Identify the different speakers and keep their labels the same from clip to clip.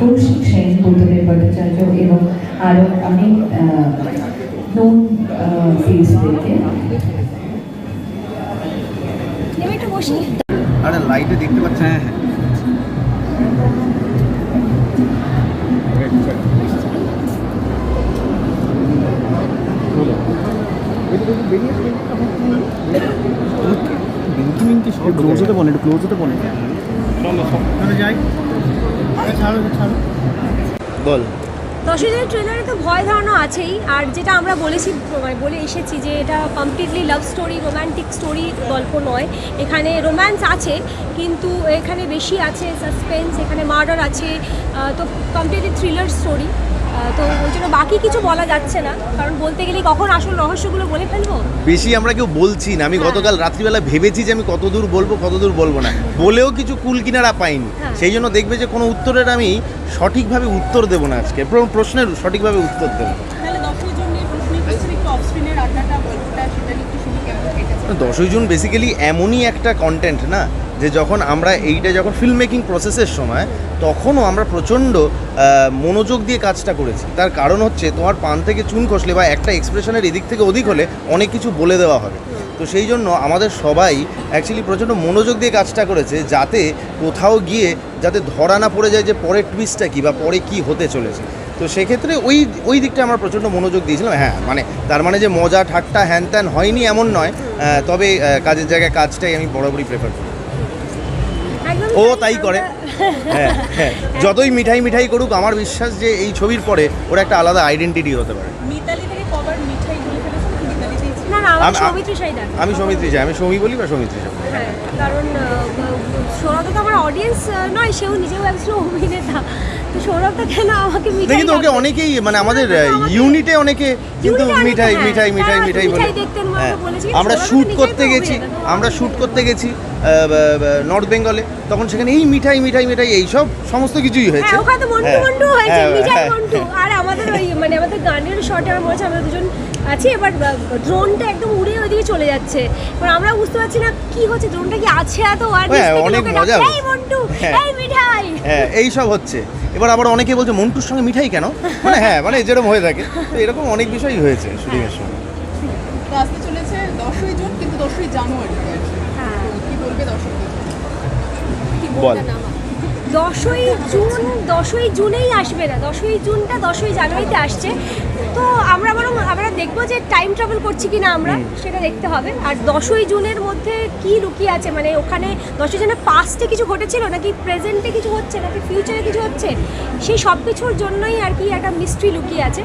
Speaker 1: কৌশিক সেন গৌতমের ভট্টাচার্য এবং আরও অনেক নোন
Speaker 2: বসি।
Speaker 3: আরে লাইটে দেখতে পাচ্ছেন হ্যাঁ
Speaker 4: ক্লোজ হতে বলেন একটু ক্লোজ হতে বলেন।
Speaker 3: বল।
Speaker 2: দশজনের ট্রেলারে তো ভয় ধারণা আছেই আর যেটা আমরা বলেছি মানে বলে এসেছি যে এটা completely love story romantic story গল্প নয়। এখানে রোম্যান্স আছে কিন্তু এখানে বেশি আছে সাসপেন্স এখানে মার্ডার আছে তো কমপ্লিটলি থ্রিলার স্টোরি তো ওই জন্য বাকি কিছু বলা যাচ্ছে না কারণ বলতে গেলে কখন আসল রহস্যগুলো বলে ফেলব?
Speaker 3: বেশি আমরা কেউ বলছি না আমি
Speaker 2: হ্যাঁ।
Speaker 3: গতকাল রাত্রিবেলা ভেবেছি যে আমি কতদূর বলব কতদূর বলব না। বলেও কিছু কুল কিনারা পাইনি।
Speaker 2: হ্যাঁ।
Speaker 3: সেই জন্য দেখবে যে কোনো উত্তরের আমি সঠিকভাবে উত্তর দেবো না আজকে প্র- প্রশ্নের সঠিকভাবে উত্তর দেবো
Speaker 5: দশই
Speaker 3: জুন বেসিক্যালি এমনই একটা কন্টেন্ট না যে যখন আমরা এইটা যখন ফিল্ম মেকিং প্রসেসের সময়, তখনও আমরা প্রচণ্ড মনোযোগ দিয়ে কাজটা করেছি। তার কারণ হচ্ছে তোমার পান থেকে চুন খসলে বা একটা এক্সপ্রেশনের এদিক থেকে ওদিক হলে অনেক কিছু বলে দেওয়া হবে। তো সেই জন্য আমাদের সবাই অ্যাকচুয়ালি প্রচণ্ড মনোযোগ দিয়ে কাজটা করেছে যাতে কোথাও গিয়ে যাতে ধরা না পড়ে যায় যে পরের টুইস্টটা কী বা পরে কী হতে চলেছে। তো সেক্ষেত্রে ওই ওই দিকটা আমরা প্রচণ্ড মনোযোগ দিয়েছিলাম। হ্যাঁ মানে তার মানে যে মজা, ঠাট্টা হ্যান ত্যান হয়নি এমন নয়। তবে কাজের জায়গায় কাজটাই আমি বরাবরই প্রেফার করি। ও তাই করে। হ্যাঁ হ্যাঁ। যতই মিঠাই মিঠাই করুক আমার বিশ্বাস যে এই ছবির পরে ওর একটা আলাদা আইডেন্টিটি হতে পারে।
Speaker 2: সৌমিত্রী
Speaker 3: আমি সৌমিত্রী চাই আমি সৌমি বলি বা সৌমিত্রী চাই
Speaker 2: হ্যাঁ কারণ সোনা তো আমার অডিয়েন্স নয় সেও নিজেও একজন অভিনেতা। তো সৌরভটা কেন আমাকে মিঠাই
Speaker 3: কিন্তু ওকে অনেকেই মানে আমাদের ইউনিটে অনেকে কিন্তু মিঠাই
Speaker 2: হ্যাঁ,
Speaker 3: মিঠাই মিঠাই মিঠাই বলে।
Speaker 2: মিঠাই
Speaker 3: হ্যাঁ আমরা
Speaker 2: নিজেই
Speaker 3: করতে গেছি আমরা শ্যুট করতে গেছি নর্থ বেঙ্গলে তখন সেখানে এই মিঠাই মিঠাই মিঠাই এইসব সমস্ত কিছুই হয়েছে।
Speaker 2: হ্যাঁ ওখানে মন্টু
Speaker 3: হ্যাঁ,
Speaker 2: মন্টু হয়েছে
Speaker 3: হ্যাঁ,
Speaker 2: মিঠাই
Speaker 3: হ্যাঁ,
Speaker 2: মন্টু। আর আমাদের ওই মানে আমাদের গানের শটে আমরা দুজন আছি এবার ড্রোনটা একদম উড়ে ওইদিকে চলে যাচ্ছে। এবার আমরা বুঝতে পারছি না কি হচ্ছে ড্রোনটা কি আছে এত আর
Speaker 3: অনেক মজা
Speaker 2: এই মন্টু। এই মিঠাই
Speaker 3: হ্যাঁ এই সব হচ্ছে। এবার আবার অনেকে বলছে মন্টুর সঙ্গে মিঠাই কেন? মানে হ্যাঁ মানে যেরকম হয়ে থাকে। তো এরকম অনেক বিষয়ই হয়েছে শুটিংয়ের সময়।
Speaker 5: তো আসতে চলেছে দশই জুন কিন্তু দশই জানুয়ারি
Speaker 2: হ্যাঁ।
Speaker 5: কি বলবে দর্শকদের
Speaker 3: বল।
Speaker 2: দশই জুন দশই জুনেই আসবে না। দশই জুনটা দশই জানুয়ারিতে আসছে। তো আমরা বরং আমরা দেখব যে টাইম ট্রাভেল করছি কি না আমরা সেটা দেখতে হবে। আর দশই জুনের মধ্যে কি লুকিয়ে আছে? মানে ওখানে দশই জুনের পাস্টে কিছু ঘটেছিল নাকি প্রেজেন্টে কিছু হচ্ছে নাকি ফিউচারে কিছু হচ্ছে? সেই সব কিছুর জন্যই আর কি একটা মিস্ট্রি লুকিয়ে আছে।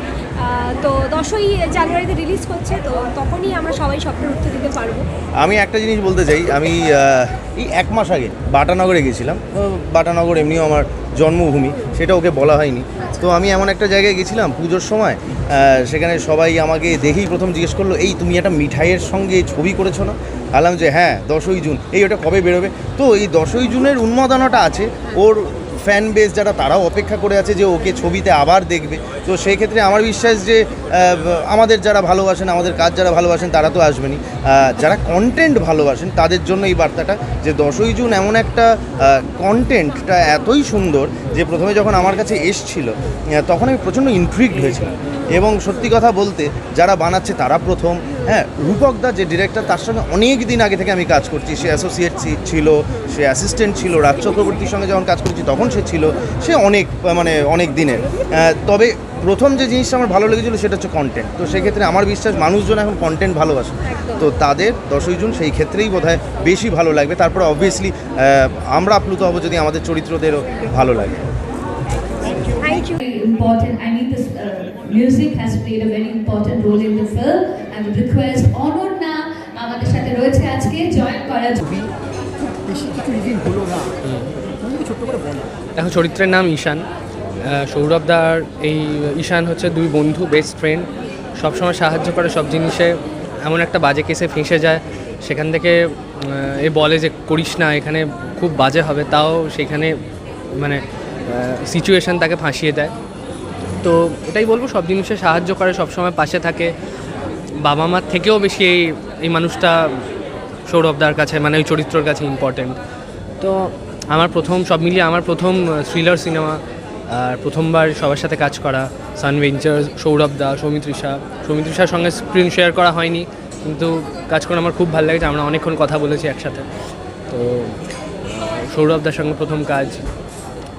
Speaker 2: তো দশই জানুয়ারিতে রিলিজ করছে তো তখনই আমরা সবাই সবটার উত্তর দিতে পারব।
Speaker 3: আমি একটা জিনিস বলতে চাই। আমি এই এক মাস আগে বাটানগরে গেছিলাম। বাটানগর এমনিও আমার জন্মভূমি সেটা ওকে বলা হয়নি। তো আমি এমন একটা জায়গায় গেছিলাম পুজোর সময় সেখানে সবাই আমাকে দেখেই প্রথম জিজ্ঞেস করল এই তুমি একটা মিঠাইয়ের সঙ্গে ছবি করেছ না? বললাম যে হ্যাঁ দশই জুন। এই ওটা কবে বেরোবে? তো এই দশই জুনের উন্মাদনাটা আছে। ওর ফ্যান বেস যারা তারাও অপেক্ষা করে আছে যে ওকে ছবিতে আবার দেখবে। তো সেই ক্ষেত্রে আমার বিশ্বাস যে আমাদের যারা ভালোবাসেন আমাদের কাজ যারা ভালোবাসেন তারা তো আসবেনই। আহ, যারা কন্টেন্ট ভালোবাসেন, তাদের জন্য এই বার্তাটা যে দশই জুন এমন একটা কন্টেন্টটা এতই সুন্দর যে প্রথমে যখন আমার কাছে এসছিল তখন আমি প্রচণ্ড ইন্ট্রিগড হয়েছিলাম। এবং সত্যি কথা বলতে, যারা বানাচ্ছে তারা প্রথম। হ্যাঁ রূপক দা যে ডিরেক্টর তার সঙ্গে অনেক দিন আগে থেকে আমি কাজ করছি। সে অ্যাসোসিয়েট ছিল, সে অ্যাসিস্ট্যান্ট ছিল, রাজ চক্রবর্তীর সঙ্গে যখন কাজ করেছি তখন সে ছিল। সে অনেক মানে অনেক দিনের। তবে প্রথম যে জিনিসটা আমার ভালো লেগেছিলো সেটা হচ্ছে কন্টেন্ট তো সেক্ষেত্রে আমার বিশ্বাস মানুষজন এখন কন্টেন্ট ভালোবাসে। তো তাদের দশই জুন সেই ক্ষেত্রেই বোধহয় বেশি ভালো লাগবে। তারপরে অবভিয়াসলি আমরা আপ্লুত হব যদি আমাদের চরিত্রদেরও ভালো লাগে।
Speaker 1: Important. I mean, this uh, music has played a very important role in the film. I would request Ananya আমাদের সাথে রয়েছে আজকে জয়েন করার জন্য
Speaker 4: বেশি কিছু রিভিল হলো না। তুমি যদি ছোট্ট করে বলো।
Speaker 6: দেখো চরিত্রের নাম ঈশান। আহ, সৌরভদার এই ঈশান হচ্ছে দুই বন্ধু বেস্ট ফ্রেন্ড সবসময় সাহায্য করে সব জিনিসে। এমন একটা বাজে কেসে ফেঁসে যায়। সেখান থেকে এ বলে যে করিস না এখানে খুব বাজে হবে। তাও সেখানে মানে সিচুয়েশান তাকে ফাঁসিয়ে দেয়। তো এটাই বলব সব জিনিসে সাহায্য করে সবসময় পাশে থাকে। বাবা মার থেকেও বেশি এই এই মানুষটা সৌরভদার কাছে মানে ওই চরিত্রর কাছে ইম্পর্টেন্ট তো আমার প্রথম সব মিলিয়ে আমার প্রথম থ্রিলার সিনেমা আর প্রথমবার সবার সাথে কাজ করা, সান ভেঞ্চার সৌরভ দা সৌমিত্রিষা সৌমিত্রিষার সঙ্গে স্ক্রিন শেয়ার করা হয়নি, কিন্তু কাজ করে আমার খুব ভালো লেগেছে, আমরা অনেকক্ষণ কথা বলেছি একসাথে। তো সৌরভদার সঙ্গে প্রথম কাজ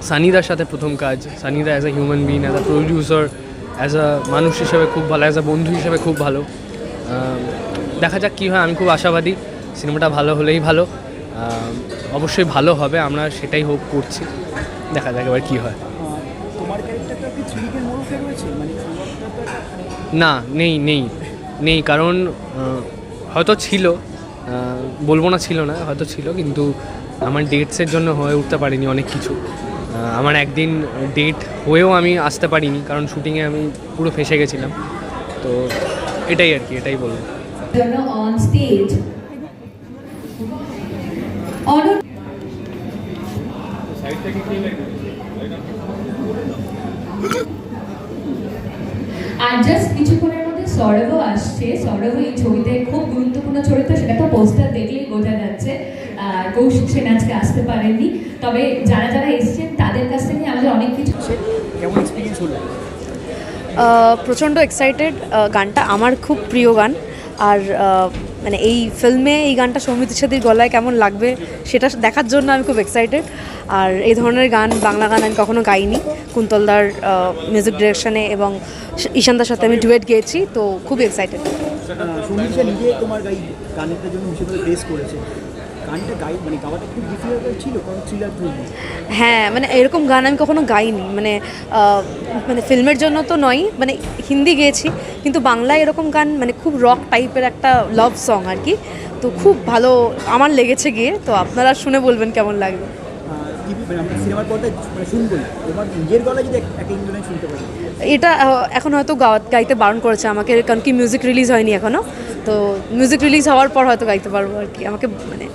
Speaker 6: সানিদার সাথে প্রথম কাজ। Sanida as a human being as a producer as a মানুষ হিসেবে খুব ভালো অ্যাজ আ বন্ধু হিসেবে খুব ভালো। দেখা যাক কী হয়, আমি খুব আশাবাদী, সিনেমাটা ভালো হলেই ভালো। অবশ্যই ভালো হবে, আমরা সেটাই হোপ করছি। দেখা যাক এবার কী হয়
Speaker 4: আহ, তোমার ক্যারেক্টারটা কি থ্রিডিকের মোড়কে রয়েছে মানে সৌরভটা তো একটা-
Speaker 6: না নেই নেই নেই কারণ হয়তো ছিল বলব না ছিল না হয়তো ছিল কিন্তু আমার ডেটসের জন্য হয়ে উঠতে পারিনি অনেক কিছু। আমার একদিন ডেট হয়েও আমি আসতে পারিনি কারণ শুটিংয়ে আমি পুরো ফেসে গেছিলাম। তো এটাই আর কি এটাই বলব।
Speaker 1: অন স্টেজ অনুর আর জাস্ট কিছুক্ষণের মধ্যে সৌরভ আসছে। সৌরভ এই ছবিতে খুব গুরুত্বপূর্ণ চরিত্র সেটা তো পোস্টার দেখলেই বোঝা যাচ্ছে। আর কৌশিক সেন আজকে আসতে পারেননি। তবে যারা যারা এসেছেন তাদের কাছ থেকে আমাদের অনেক কিছু
Speaker 4: কেমন এক্সপিরিয়েন্স হলো?
Speaker 7: প্রচণ্ড এক্সাইটেড গানটা আমার খুব প্রিয় গান। আর মানে এই ফিল্মে এই গানটা সৌমিত সাথীর গলায় কেমন লাগবে সেটা দেখার জন্য আমি খুব এক্সাইটেড আর এই ধরনের গান, বাংলা গান আমি কখনো গাইনি। কুন্তলদার মিউজিক ডিরেকশনে এবং ঈশান্তার সাথে আমি ডুয়েট গেয়েছি, তো খুব এক্সাইটেড
Speaker 4: গানটা গাই মানে গাওয়াটা খুব ডিফিকাল্ট ছিল কারণ থ্রিলার ফিল্ম
Speaker 7: হ্যাঁ মানে এরকম গান আমি কখনো গাইনি। মানে মানে ফিল্মের জন্য তো নয় মানে হিন্দি গেয়েছি কিন্তু বাংলায় এরকম গান মানে খুব রক টাইপের একটা লাভ সং আর কি। তো খুব ভালো আমার লেগেছে গিয়ে তো আপনারা শুনে বলবেন কেমন লাগবে?
Speaker 4: মানে আমরা সিনেমার পর্দায় তোমার নিজের গলায় যদি এক- এক শুনতে পারি।
Speaker 7: এটা এখন হয়তো গাওয়া গাইতে বারণ করেছে আমাকে কারণ কি মিউজিক রিলিজ হয়নি এখনও তো মিউজিক রিলিজ হওয়ার পর হয়তো গাইতে পারব আর কি। আমাকে মানে